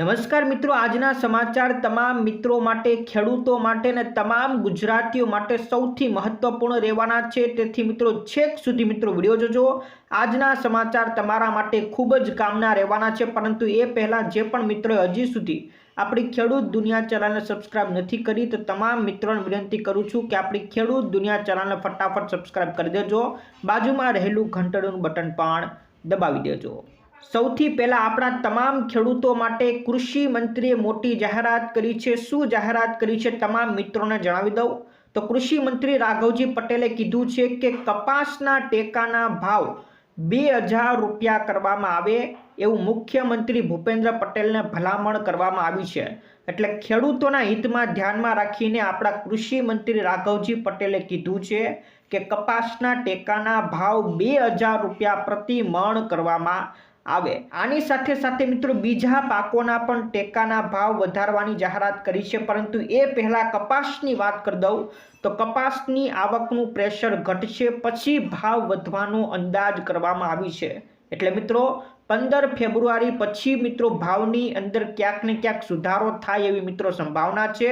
નમસ્કાર મિત્રો, આજના સમાચાર તમામ મિત્રો માટે, ખેડૂતો માટે અને તમામ ગુજરાતીઓ માટે સૌથી મહત્વપૂર્ણ રહેવાના છે. તેથી મિત્રો, છેક સુધી મિત્રો વીડિયો જોજો. આજના સમાચાર તમારા માટે ખૂબ જ કામના રહેવાના છે. પરંતુ એ પહેલાં જે પણ મિત્રોએ હજી સુધી આપણી ખેડૂત દુનિયા ચેનલને સબસ્ક્રાઇબ નથી કરી, તો તમામ મિત્રોને વિનંતી કરું છું કે આપણી ખેડૂત દુનિયા ચેનલને ફટાફટ સબસ્ક્રાઇબ કરી દેજો. બાજુમાં રહેલું ઘંટડીનું બટન પણ દબાવી દેજો. સૌથી પહેલાં આપણા તમામ ખેડૂતો માટે કૃષિ મંત્રીએ મોટી જાહેરાત કરી છે. શું જાહેરાત કરી છે તમામ મિત્રોને જણાવી દઉં. તો કૃષિ મંત્રી રાઘવજી પટેલે કીધું છે કે કપાસના ટેકાના ભાવ બે હજાર રૂપિયા કરવામાં આવે એવું મુખ્યમંત્રી ભૂપેન્દ્ર પટેલને ભલામણ કરવામાં આવી છે. એટલે ખેડૂતોના હિતમાં ધ્યાનમાં રાખીને આપણા કૃષિ મંત્રી રાઘવજી પટેલે કીધું છે કે કપાસના ટેકાના ભાવ બે હજાર રૂપિયા પ્રતિ મણ કરવામાં આવે. આની સાથે સાથે મિત્રો બીજા પાકોના પણ ટેકાના ભાવ વધારવાની જાહેરાત કરી છે, પરંતુ એ પહેલાં કપાસની વાત કરી દઉં, તો કપાસની આવકનું પ્રેશર ઘટશે, પછી ભાવ વધવાનો અંદાજ કરવામાં આવી છે. એટલે મિત્રો, પંદર ફેબ્રુઆરી પછી મિત્રો ભાવની અંદર ક્યાંક ને ક્યાંક સુધારો થાય એવી મિત્રો સંભાવના છે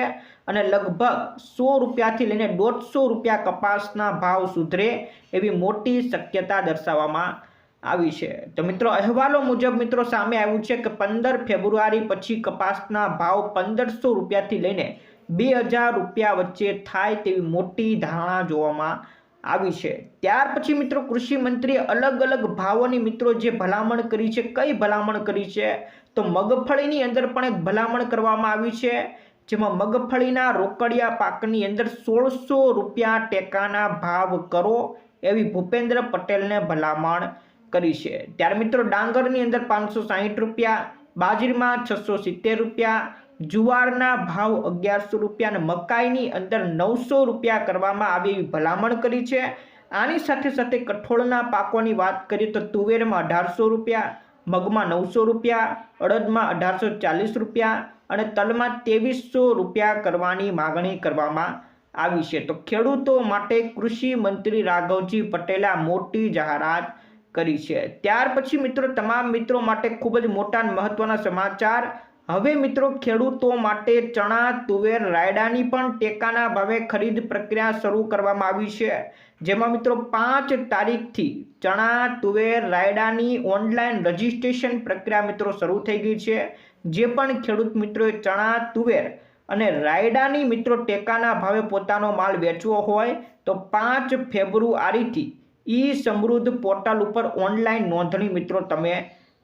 અને લગભગ સો રૂપિયાથી લઈને દોઢસો રૂપિયા કપાસના ભાવ સુધરે એવી મોટી શક્યતા દર્શાવવામાં આવી છે. તો મિત્રો, અહેવાલો મુજબ મિત્રો સામે આવ્યું છે કે પંદર ફેબ્રુઆરી પછી કપાસના ભાવ પંદરસો રૂપિયાથી લઈને બે હજાર રૂપિયા વચ્ચે થાય તેવી મોટી ધારણા જોવામાં આવી છે. ત્યાર પછી મિત્રો, કૃષિ મંત્રીએ અલગ અલગ ભાવોની મિત્રો જે ભલામણ કરી છે, કઈ ભલામણ કરી છે? તો મગફળીની અંદર પણ એક ભલામણ કરવામાં આવી છે, જેમાં મગફળીના રોકડિયા પાકની અંદર સોળસો રૂપિયા ટેકાના ભાવ કરો એવી ભૂપેન્દ્ર પટેલને ભલામણ કરી છે. ત્યારે મિત્રો ડાંગરની અંદર પાંચસો સાહીઠ રૂપિયા, બાજરીમાં છસો સિત્તેર રૂપિયા, જુવારના ભાવ અગિયારસો રૂપિયા અને મકાઈની અંદર નવસો રૂપિયા કરવામાં આવી એવી ભલામણ કરી છે. આની સાથે સાથે કઠોળના પાકોની વાત કરીએ તો તુવેરમાં અઢારસો રૂપિયા, મગમાં નવસો રૂપિયા, અડદમાં અઢારસો ચાલીસ રૂપિયા અને તલમાં ત્રેવીસો રૂપિયા કરવાની માગણી કરવામાં આવી છે. તો ખેડૂતો માટે કૃષિ મંત્રી રાઘવજી પટેલે મોટી જાહેરાત કરી છે. ત્યાર પછી મિત્રો, તમામ મિત્રો માટે ખૂબ જ મોટા મહત્વના સમાચાર. હવે મિત્રો, ખેડૂતો માટે ચણા, તુવેર, રાયડાની પણ ટેકાના ભાવે ખરીદ પ્રક્રિયા શરૂ કરવામાં આવી છે. જેમાં મિત્રો, પાંચ તારીખથી ચણા, તુવેર, રાયડાની ઓનલાઈન રજિસ્ટ્રેશન પ્રક્રિયા મિત્રો શરૂ થઈ ગઈ છે. જે પણ ખેડૂત મિત્રોએ ચણા, તુવેર અને રાયડાની મિત્રો ટેકાના ભાવે પોતાનો માલ વેચવો હોય, તો પાંચ ફેબ્રુઆરીથી ઈ સમૃદ્ધ પોર્ટલ ઉપર ઓનલાઈન નોંધણી મિત્રો તમે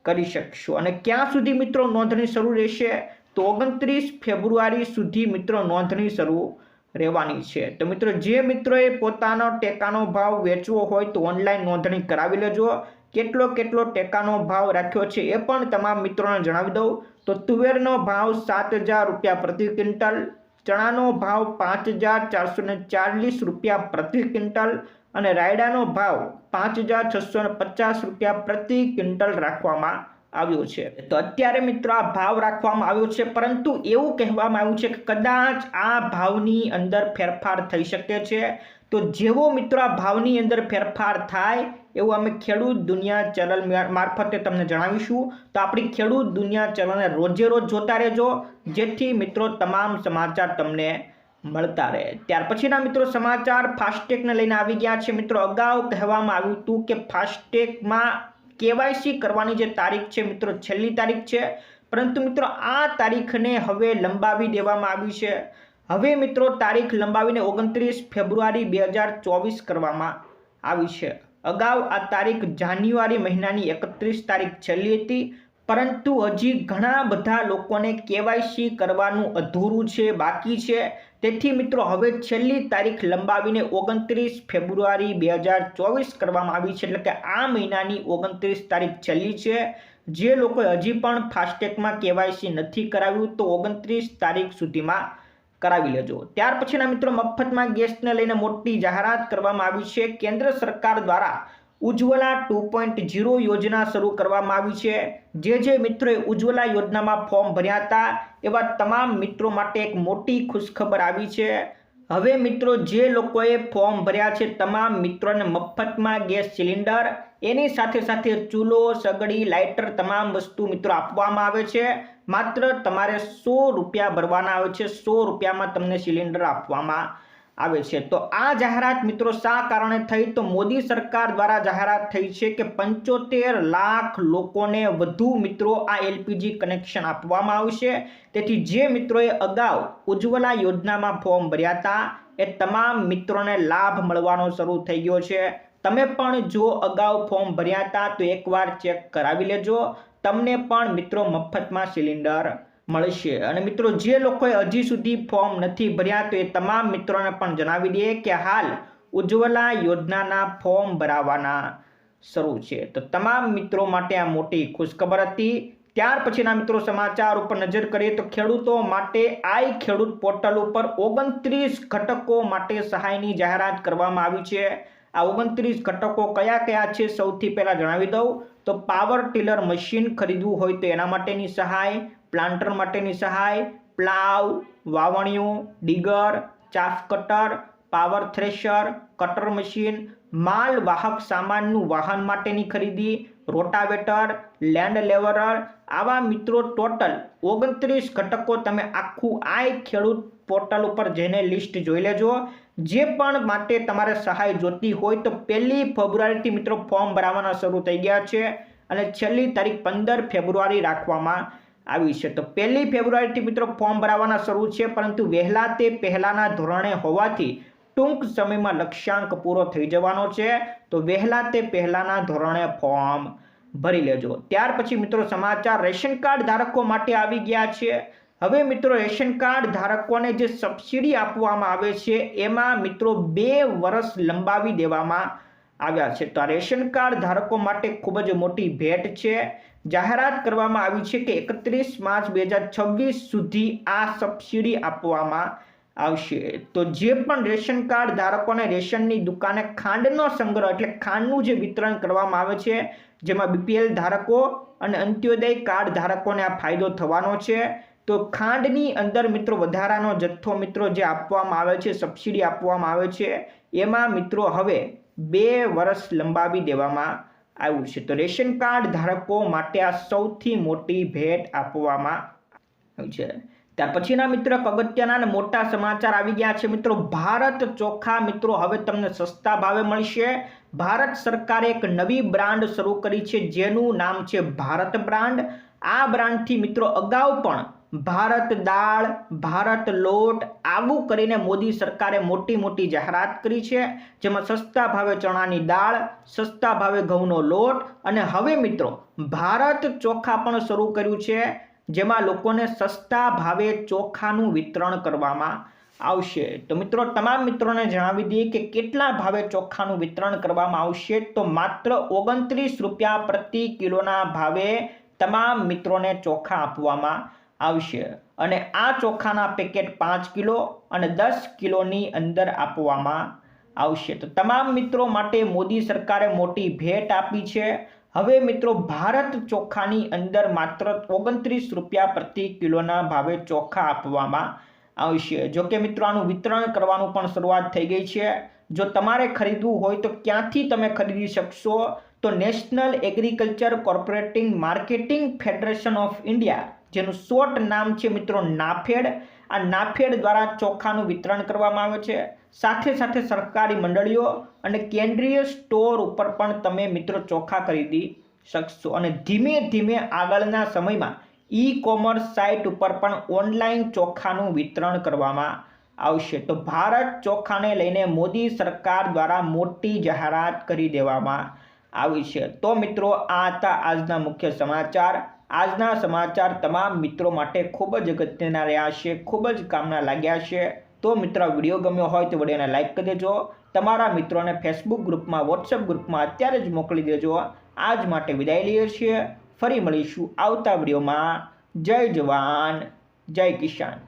કરી શકશો. અને ક્યાં સુધી મિત્રો નોંધણી શરૂ રહેશે? તો ઓગણત્રીસ ફેબ્રુઆરી સુધી મિત્રો નોંધણી શરૂ રહેવાની છે. તો મિત્રો જે મિત્રોએ પોતાનો ટેકાનો ભાવ વેચવો હોય તો ઓનલાઈન નોંધણી કરાવી લેજો. કેટલો કેટલો ટેકાનો ભાવ રાખ્યો છે એ પણ તમામ મિત્રોને જણાવી દઉં. તો તુવેરનો ભાવ સાત હજાર રૂપિયા પ્રતિ ક્વિન્ટલ, ચણાનો ભાવ પાંચ હજાર ચારસો ચાલીસ રૂપિયા પ્રતિ ક્વિન્ટલ અને રાયડાનો ભાવ પાંચ હજાર છસો પચાસ રૂપિયા પ્રતિ ક્વિન્ટલ રાખવામાં આવ્યો છે. તો અત્યારે મિત્રો આ ભાવ રાખવામાં આવ્યો છે, પરંતુ એવું કહેવામાં આવ્યું છે કે કદાચ આ ભાવની અંદર ફેરફાર થઈ શકે છે. તો જેવો મિત્રો આ ભાવની અંદર ફેરફાર થાય એવું અમે ખેડૂત દુનિયા ચેનલ મારફતે તમને જણાવીશું. તો આપણી ખેડૂત દુનિયા ચેનલને રોજે રોજ જોતા રહેજો. જેથી મિત્રો તમામ સમાચાર તમને મળતા રહે. ત્યાર પછીના મિત્રો સમાચાર, ફાસ્ટેગને લઈને આવી ગયા છે. મિત્રો, અગાઉ કહેવામાં આવ્યું હતું કે ફાસ્ટેગમાં કેવાયસી કરવાની જે તારીખ છે, મિત્રો, છેલ્લી તારીખ છે. પરંતુ મિત્રો, આ તારીખને હવે લંબાવી દેવામાં આવી છે. હવે મિત્રો, તારીખ લંબાવીને ઓગણત્રીસ ફેબ્રુઆરી બે હજાર ચોવીસ કરવામાં આવી છે. અગાઉ આ તારીખ જાન્યુઆરી મહિનાની એકત્રીસ તારીખ છેલ્લી હતી. પરંતુ હજી ઘણા બધા લોકોને કેવાયસી કરવાનું અધૂરું છે, બાકી છે. તેથી મિત્રો, હવે છેલ્લી તારીખ લંબાવીને ઓગણત્રીસ ફેબ્રુઆરી બે હજાર ચોવીસ કરવામાં આવી છે, એટલે કે આ મહિનાની ઓગણત્રીસ તારીખ છેલ્લી છે. જે લોકોએ હજી પણ ફાસ્ટેગમાં કેવાયસી નથી કરાવ્યું, તો ઓગણત્રીસ તારીખ સુધીમાં કરાવી લેજો. ત્યાર પછીના મિત્રો, મફતમાં ગેસને લઈને મોટી જાહેરાત કરવામાં આવી છે. કેન્દ્ર સરકાર દ્વારા ઉજ્જવલા ટુ પોઈન્ટ ઝીરો યોજના શરૂ કરવામાં આવી છે. જે જે મિત્રોએ ઉજ્જવલા યોજનામાં ફોર્મ ભર્યા હતા, એવા તમામ મિત્રો માટે એક મોટી ખુશખબર આવી છે. હવે મિત્રો, જે લોકોએ ફોર્મ ભર્યા છે, તમામ મિત્રોને મફતમાં ગેસ સિલિન્ડર, એની સાથે સાથે ચૂલો, સગડી, લાઇટર તમામ વસ્તુ મિત્રો આપવામાં આવે છે. માત્ર તમારે સો રૂપિયા ભરવાના આવે છે, સો રૂપિયામાં તમને સિલિન્ડર આપવામાં આવે છે. તો આ જાહેરાત મિત્રો શા કારણે થઈ? તો મોદી સરકાર દ્વારા જાહેરાત થઈ છે કે પંચોતેર લાખ લોકોને વધુ મિત્રો આ એલપીજી કનેક્શન આપવામાં આવશે. તેથી જે મિત્રોએ અગાઉ ઉજ્જવલા યોજનામાં ફોર્મ ભર્યા હતા, એ તમામ મિત્રોને લાભ મળવાનો શરૂ થઈ ગયો છે. તમે પણ જો અગાઉ ફોર્મ ભર્યા હતા, તો એકવાર ચેક કરાવી લેજો. તમને પણ મિત્રો મફતમાં સિલિન્ડર મળશે. અને મિત્રો, જે લોકોએ હજી સુધી ફોર્મ નથી ભર્યા, તો એ તમામ મિત્રોને પણ જણાવી દઈએ કે હાલ ઉજ્જવલા યોજનાના ફોર્મ ભરાવાના શરૂ છે. તો તમામ મિત્રો માટે આ મોટી ખુશખબર હતી. ત્યાર પછીના મિત્રો, સમાચાર ઉપર નજર કરીએ તો ખેડૂતો માટે આઈ ખેડૂત પોર્ટલ ઉપર ઓગણત્રીસ ઘટકો માટે સહાયની જાહેરાત કરવામાં આવી છે. આ ઓગણત્રીસ ઘટકો કયા કયા છે સૌથી પહેલાં જણાવી દઉં. તો પાવર ટીલર મશીન ખરીદવું હોય તો એના માટેની સહાય પ્લાન્ટર માટેની સહાય, પ્લાવ વાવણિયું digger, chaff cutter, power thresher, cutter machine, માલ વાહક સામાનનું વાહન માટેની ખરીદી, રોટાવેટર, લેન્ડ લેવરર, આવા મિત્રો ટોટલ ઓગણત્રીસ ઘટકો તમે આખું આઈ ખેડૂત પોર્ટલ ઉપર જઈને લિસ્ટ જોઈ લેજો. જે પણ માટે તમારે સહાય જોતી હોય તો પહેલી ફેબ્રુઆરીથી મિત્રો ફોર્મ ભરાવાના શરૂ થઈ ગયા છે અને છેલ્લી તારીખ પંદર ફેબ્રુઆરી રાખવામાં આવી છે. તો પહેલી ફેબ્રુઆરીથી મિત્રો ફોર્મ ભરાવાના શરૂ છે, પરંતુ વહેલા તે પહેલાના ધોરણે હોવાથી ટૂંક સમયમાં લક્ષ્યાંક પૂરો થઈ જવાનો છે. તો વહેલા તે પહેલાના ધોરણે ફોર્મ ભરી લેજો. ત્યાર પછી મિત્રો સમાચાર, રેશન કાર્ડ ધારકો માટે આવી ગયા છે. હવે મિત્રો રેશન કાર્ડ ધારકોને જે સબસિડી આપવામાં આવે છે, એમાં મિત્રો બે વર્ષ લંબાવી દેવામાં આવ્યા છે. તો આ રેશન કાર્ડ ધારકો માટે ખૂબ જ મોટી ભેટ છે. જાહેરાત કરવામાં આવી છે કે એકત્રીસ માર્ચ બે હજાર છવ્વીસ સુધી આ સબસિડી આપવામાં આવશે. તો જે પણ રેશન કાર્ડ ધારકોને રેશનની દુકાને ખાંડનો સંગ્રહ એટલે ખાંડનું જે વિતરણ કરવામાં આવે છે, જેમાં બીપીએલ ધારકો અને અંત્યોદય કાર્ડ ધારકોને આ ફાયદો થવાનો છે. તો ખાંડની અંદર મિત્રો વધારાનો જથ્થો મિત્રો જે આપવામાં આવે છે, સબસિડી આપવામાં આવે છે, એમાં મિત્રો હવે બે વર્ષ લંબાવી દેવામાં આવ્યું છે. તો રેશન કાર્ડ ધારકો માટે આ સૌથી મોટી ભેટ આપવામાં આવી છે. ત્યાર પછીના મિત્રો અગત્યના મોટા સમાચાર આવી ગયા છે. મિત્રો, ભારત ચોખા મિત્રો, હવે તમને સસ્તા ભાવે મળશે. ભારત સરકારે એક નવી બ્રાન્ડ શરૂ કરી છે, જેનું નામ છે ભારત બ્રાન્ડ. આ બ્રાન્ડથી મિત્રો અગાઉ પણ ભારત દાળ, ભારત લોટ આવું કરીને મોદી સરકારે મોટી મોટી જાહેરાત કરી છે, જેમાં સસ્તા ભાવે ચણાની દાળ, સસ્તા ભાવે ઘઉંનો લોટ અને હવે મિત્રો ભારત ચોખા પણ શરૂ કર્યું છે, જેમાં લોકોને સસ્તા ભાવે ચોખાનું વિતરણ કરવામાં આવશે. તો મિત્રો તમામ મિત્રોને જણાવી દઈએ કે કેટલા ભાવે ચોખાનું વિતરણ કરવામાં આવશે, તો માત્ર ઓગણત્રીસ રૂપિયા પ્રતિ કિલોના ભાવે તમામ મિત્રોને ચોખા આપવામાં આવશે. અને આ ચોખાના પેકેટ પાંચ કિલો અને દસ કિલોની અંદર આપવામાં આવશે. તો તમામ મિત્રો માટે મોદી સરકારે મોટી ભેટ આપી છે. હવે મિત્રો, ભારત ચોખાની અંદર માત્ર ઓગણત્રીસ રૂપિયા પ્રતિ કિલોના ભાવે ચોખા આપવામાં આવશે. જો કે મિત્રો, આનું વિતરણ કરવાનું પણ શરૂઆત થઈ ગઈ છે. જો તમારે ખરીદવું હોય તો ક્યાંથી તમે ખરીદી શકશો? તો national agriculture cooperative marketing federation of India જેનું શોર્ટ નામ છે મિત્રો નાફેડ. આ નાફેડ દ્વારા ચોખાનું વિતરણ કરવામાં આવે છે. સાથે સાથે સરકારી મંડળીઓ અને કેન્દ્રીય સ્ટોર ઉપર પણ તમે મિત્રો ચોખા ખરીદી શકશો. અને ધીમે ધીમે આગળના સમયમાં ઈ કોમર્સ સાઇટ ઉપર પણ ઓનલાઈન ચોખાનું વિતરણ કરવામાં આવશે. તો ભારત ચોખાને લઈને મોદી સરકાર દ્વારા મોટી જાહેરાત કરી દેવામાં આવી છે. તો મિત્રો આ હતા આજના મુખ્ય સમાચાર. આજના સમાચાર તમામ મિત્રો માટે ખૂબ જ અગત્યના રહ્યા છે, ખૂબ જ કામના લાગ્યા છે. તો મિત્રો વીડિયો ગમ્યો હોય તો વિડીયોને લાઇક કરી દેજો. તમારા મિત્રોને ફેસબુક ગ્રુપમાં વોટ્સઅપ ગ્રુપમાં અત્યારે જ મોકલી દેજો. આજ માટે વિદાય લઈએ છીએ. ફરી મળીશું આવતા વિડીયોમાં. જય જવાન, જય કિસાન.